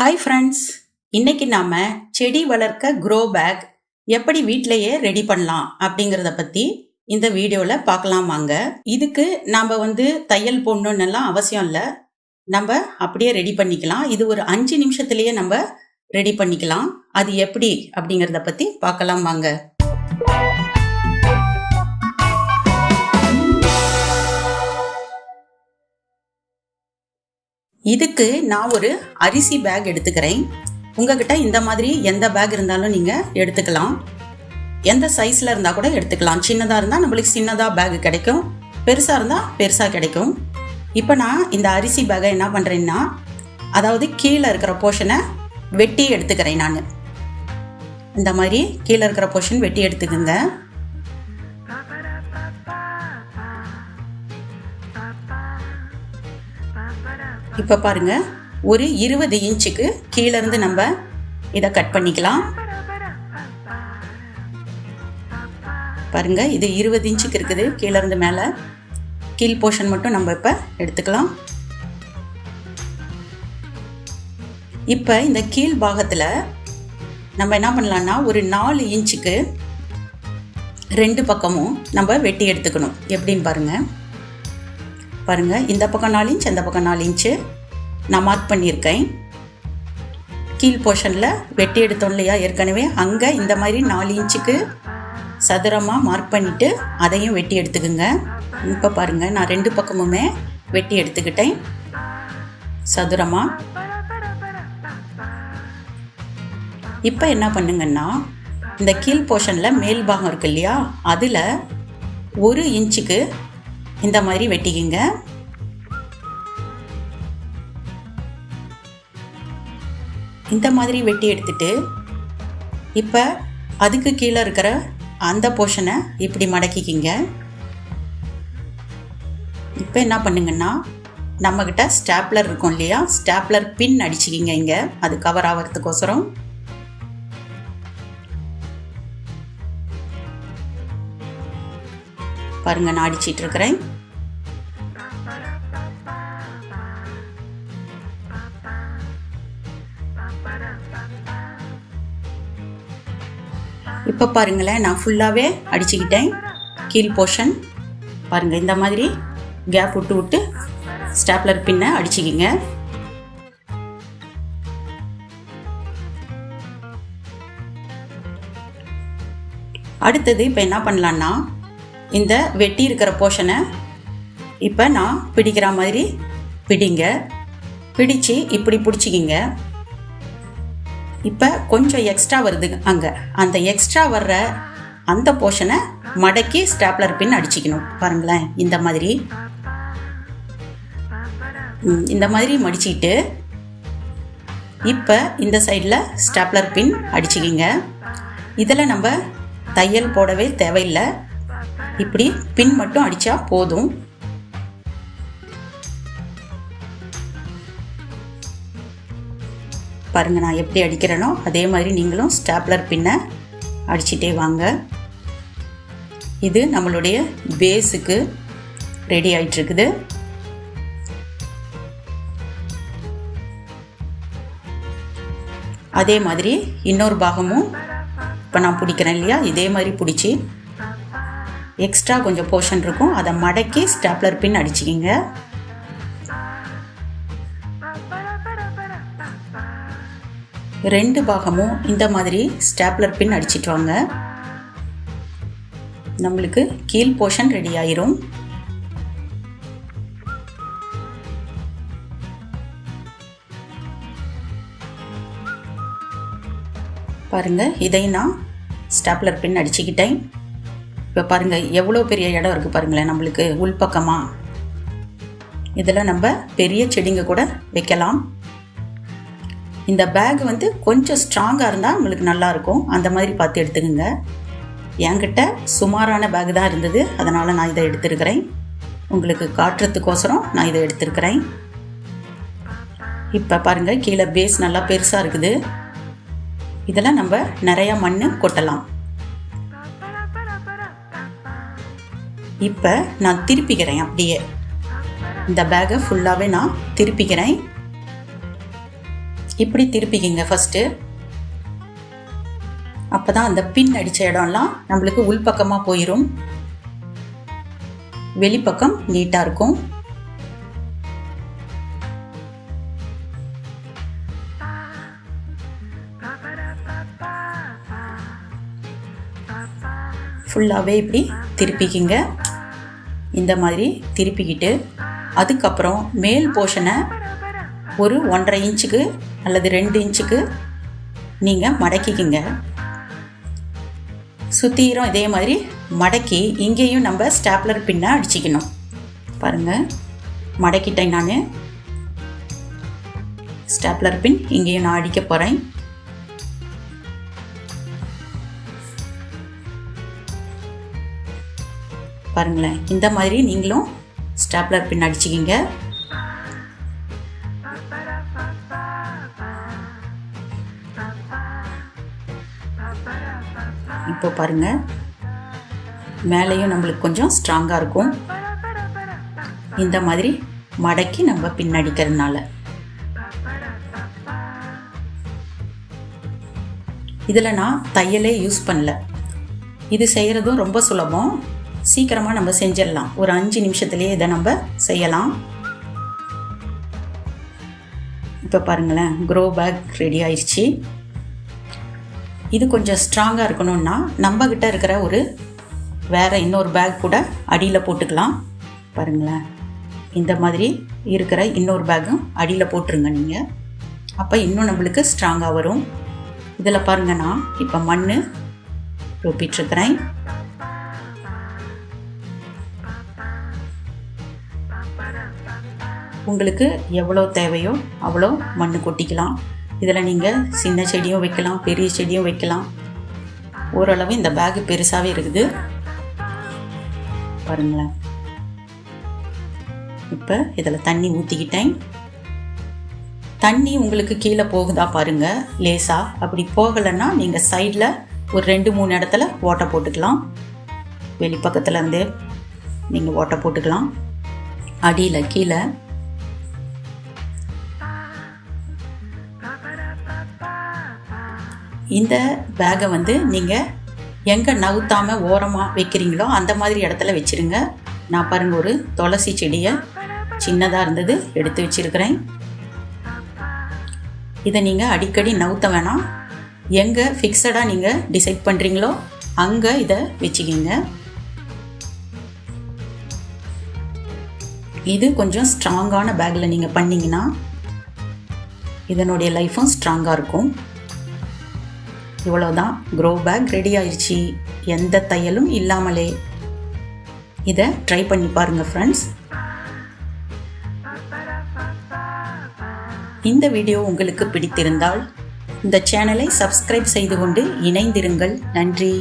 Hi friends இன்னைக்கு நாம் செடி வளர்க்க க்ரோ பேக் எப்படி வீட்டிலேயே ரெடி பண்ணலாம் அப்படிங்கிறத பற்றி இந்த வீடியோவில் பார்க்கலாம் வாங்க. இதுக்கு நாம் வந்து தையல் போடணுன்னெல்லாம் அவசியம் இல்லை. நம்ம அப்படியே ரெடி பண்ணிக்கலாம். இது ஒரு அஞ்சு நிமிஷத்துலேயே நம்ம ரெடி பண்ணிக்கலாம். அது எப்படி அப்படிங்கிறத பற்றி பார்க்கலாம் வாங்க. இதுக்கு நான் ஒரு அரிசி பேக் எடுத்துக்கிறேன். உங்ககிட்ட இந்த மாதிரி எந்த பேக் இருந்தாலும் நீங்கள் எடுத்துக்கலாம். எந்த சைஸில் இருந்தால் கூட எடுத்துக்கலாம். சின்னதாக இருந்தால் நம்மளுக்கு சின்னதாக பேக் கிடைக்கும். பெருசாக இருந்தால் பெருசாக கிடைக்கும். இப்போ நான் இந்த அரிசி பேக்கை என்ன பண்ணுறேன்னா அதாவது கீழே இருக்கிற போர்ஷனை வெட்டி எடுத்துக்கிறேன் நான். இந்த மாதிரி கீழே இருக்கிற போர்ஷன் வெட்டி எடுத்துக்கோங்க. இப்போ பாருங்க ஒரு இருபது இன்ச்சுக்கு கீழேருந்து நம்ம இதை கட் பண்ணிக்கலாம். பாருங்க இது இருபது இன்ச்சுக்கு இருக்குது கீழேருந்து மேலே. கீழ் போர்ஷன் மட்டும் நம்ம இப்போ எடுத்துக்கலாம். இப்போ இந்த கீழ் பாகத்தில் நம்ம என்ன பண்ணலான்னா ஒரு நாலு இன்ச்சுக்கு ரெண்டு பக்கமும் நம்ம வெட்டி எடுத்துக்கணும். எப்படின்னு பாருங்கள் பாருங்கள் இந்த பக்கம் நாலு இன்ச் அந்த பக்கம் நாலு இன்ச்சு நான் மார்க் பண்ணியிருக்கேன். கீழ் போர்ஷனில் வெட்டி எடுத்தோம் இல்லையா ஏற்கனவே? அங்கே இந்த மாதிரி நாலு இன்ச்சுக்கு சதுரமாக மார்க் பண்ணிவிட்டு அதையும் வெட்டி எடுத்துக்குங்க. இப்போ பாருங்கள் நான் ரெண்டு பக்கமுமே வெட்டி எடுத்துக்கிட்டேன். சதுரமாக இப்போ என்ன பண்ணுங்கன்னா இந்த கீழ் போர்ஷனில் மேல் பாகம் இருக்கு இல்லையா அதில் ஒரு இன்ச்சுக்கு இந்த மாதிரி வெட்டிக்கிங்க. இந்த மாதிரி வெட்டி எடுத்துட்டு இப்போ அதுக்கு கீழே இருக்கிற அந்த போர்ஷனை இப்படி மடக்கிக்கிங்க. இப்போ என்ன பண்ணுங்கன்னா நம்மக்கிட்ட ஸ்டாப்லர் இருக்கும் இல்லையா? ஸ்டாப்லர் பின் அடிச்சுக்கிங்க இங்கே. அது கவர் ஆகிறதுக்கோசரம் பாருங்கள் நான் அடிச்சிட்ருக்கிறேன் இப்போ பாருங்களேன் நான் ஃபுல்லாகவே அடிச்சுக்கிட்டேன். கீழ் போர்ஷன் பாருங்கள் இந்த மாதிரி கேப் விட்டு விட்டு ஸ்டாப்லர் பின்னை அடிச்சுக்கிங்க. அடுத்தது இப்போ என்ன பண்ணலான்னா இந்த வெட்டி இருக்கிற போர்ஷனை இப்போ நான் பிடிக்கிற மாதிரி பிடிங்க. பிடிச்சு இப்படி பிடிச்சிக்கிங்க. இப்போ கொஞ்சம் எக்ஸ்ட்ரா வருது அங்கே. அந்த எக்ஸ்ட்ரா வர்ற அந்த போர்ஷனை மடக்கி ஸ்டாப்லர் பின் அடிச்சுக்கணும். பாருங்களேன் இந்த மாதிரி. இந்த மாதிரி மடிச்சுக்கிட்டு இப்போ இந்த சைடில் ஸ்டாப்லர் பின் அடிச்சுக்கிங்க. இதில் நம்ம தையல் போடவே தேவையில்லை. இப்படி பின் மட்டும் அடித்தா போதும். பாருங்கள் நான் எப்படி அடிக்கிறேனோ அதே மாதிரி நீங்களும் ஸ்டாப்லர் பின்னை அடிச்சிட்டே வாங்க. இது நம்மளுடைய பேஸுக்கு ரெடி ஆகிட்டுருக்குது அதே மாதிரி இன்னொரு பாகமும் இப்போ நான் பிடிக்கிறேன் இல்லையா? இதே மாதிரி பிடிச்சி எக்ஸ்ட்ரா கொஞ்சம் போர்ஷன் இருக்கும். அதை மடக்கி ஸ்டாப்லர் பின் அடிச்சுக்கிங்க. ரெண்டு பாகமும் இந்த மாதிரி ஸ்டாப்லர் பின் அடிச்சிட்டு வாங்க. நம்மளுக்கு கீழ் போர்ஷன் ரெடி ஆயிரும். பாருங்க இதை நான் ஸ்டாப்லர் பின் அடிச்சுக்கிட்டேன். இப்போ பாருங்க எவ்வளோ பெரிய இடம் இருக்குது பாருங்களேன் நம்மளுக்கு உள்பக்கமாக இதில் நம்ம பெரிய செடிங்க கூட வைக்கலாம். இந்த பேக் வந்து கொஞ்சம் ஸ்ட்ராங்காக இருந்தால் உங்களுக்கு நல்லாயிருக்கும். அந்த மாதிரி பார்த்து எடுத்துக்கோங்க. என்கிட்ட சுமாரான பேக் தான் இருந்தது. அதனால் நான் இதை எடுத்திருக்கிறேன். உங்களுக்கு காட்டுறதுக்கோசரம் நான் இதை எடுத்திருக்கிறேன். இப்போ பாருங்கள் கீழே பேஸ் நல்லா பெருசாக இருக்குது. இதில் நம்ம நிறையா மண் கொட்டலாம். இப்போ நான் திருப்பிக்கிறேன் அப்படியே. இந்த பேக்கை ஃபுல்லாகவே நான் திருப்பிக்கிறேன். இப்படி திருப்பிக்கிங்க ஃபஸ்ட்டு அப்போ தான் அந்த பின் அடித்த இடம்லாம் நம்மளுக்கு உள்பக்கமாக போயிடும் வெளிப்பக்கம் நீட்டாக இருக்கும். ஃபுல்லாகவே இப்படி திருப்பிக்கிங்க. இந்த மாதிரி திருப்பிக்கிட்டு அதுக்கப்புறம் மேல் போர்ஷனை ஒரு ஒன்றரை இன்ச்சுக்கு அல்லது ரெண்டு இன்ச்சுக்கு நீங்கள் மடக்கிக்கிங்க. சுத்தீரம் இதே மாதிரி மடக்கி இங்கேயும் நம்ம ஸ்டாப்லர் பின்னை அடிச்சுக்கணும். பாருங்கள் மடக்கிட்டேன் நான். ஸ்டாப்லர் பின் இங்கேயும் நான் அடிக்க போகிறேன் பாருங்களேன். இந்த மாதிரி நீங்களும் ஸ்டாப்லர் பின் அடிச்சுக்கிங்க. இப்போ பாருங்க. மேலேயும் நம்மளுக்கு கொஞ்சம் ஸ்ட்ராங்காக இருக்கும். இந்த மாதிரி மடக்கி நம்ம பின்னடிக்கிறதுனால. இதில் நான் தையலே யூஸ் பண்ணல. இது செய்கிறதும் ரொம்ப சுலபம். சீக்கிரமாக நம்ம செஞ்சிடலாம். ஒரு அஞ்சு நிமிஷத்துலேயே இதை நம்ம செய்யலாம். இப்போ பாருங்களேன் க்ரோ பேக் ரெடி ஆயிடுச்சு. இது கொஞ்சம் ஸ்ட்ராங்காக இருக்கணும்னா நம்மக்கிட்ட இருக்கிற ஒரு வேறு இன்னொரு பேக் கூட அடியில் போட்டுக்கலாம். பாருங்களேன். இந்த மாதிரி இருக்கிற இன்னொரு பேக்கும் அடியில் போட்டுருங்க நீங்கள் அப்போ இன்னும் நம்மளுக்கு ஸ்ட்ராங்காக வரும். இதில் பாருங்க நான் இப்போ மண் ரொப்பிட்டுருக்கிறேன். உங்களுக்கு எவ்வளோ தேவையோ அவ்வளோ மண் கொட்டிக்கலாம். இதில் நீங்கள் சின்ன செடியும் வைக்கலாம் பெரிய செடியும் வைக்கலாம். ஓரளவு இந்த பேகு பெருசாகவே இருக்குது. பாருங்களேன். இப்போ இதில் தண்ணி ஊற்றிக்கிட்டேன் தண்ணி உங்களுக்கு கீழே போகுதா பாருங்கள் லேசாக அப்படி போகலைன்னா நீங்கள் சைடில் ஒரு ரெண்டு மூணு இடத்துல ஓட்டை போட்டுக்கலாம். வெளிப்பக்கத்துலேருந்து நீங்கள் ஓட்டை போட்டுக்கலாம். அடியில் கீழே இந்த பேகை வந்து நீங்கள் எங்கே நவுத்தாமல் ஓரமாக வைக்கிறீங்களோ அந்த மாதிரி இடத்துல வச்சுருங்க. நான் பாருங்கள் ஒரு துளசி செடியை சின்னதாக இருந்தது எடுத்து வச்சுருக்கிறேன். இதை நீங்கள் அடிக்கடி நவுத்த வேணாம். எங்கே ஃபிக்ஸடாக நீங்கள் டிசைட் பண்ணுறீங்களோ அங்கே இதை வச்சுக்கிங்க. இது கொஞ்சம் ஸ்ட்ராங்கான பேக்கில் நீங்கள் பண்ணிங்கன்னா இதனுடைய லைஃப்பும் ஸ்ட்ராங்காக இருக்கும். இவ்வளோதான் க்ரோ பேக் ரெடி ஆயிடுச்சு எந்த தையலும் இல்லாமலே. இதை ட்ரை பண்ணி பாருங்கள் ஃப்ரெண்ட்ஸ் இந்த வீடியோ உங்களுக்கு பிடித்திருந்தால் இந்த சேனலை சப்ஸ்கிரைப் செய்து கொண்டு இணைந்திருங்கள். நன்றி.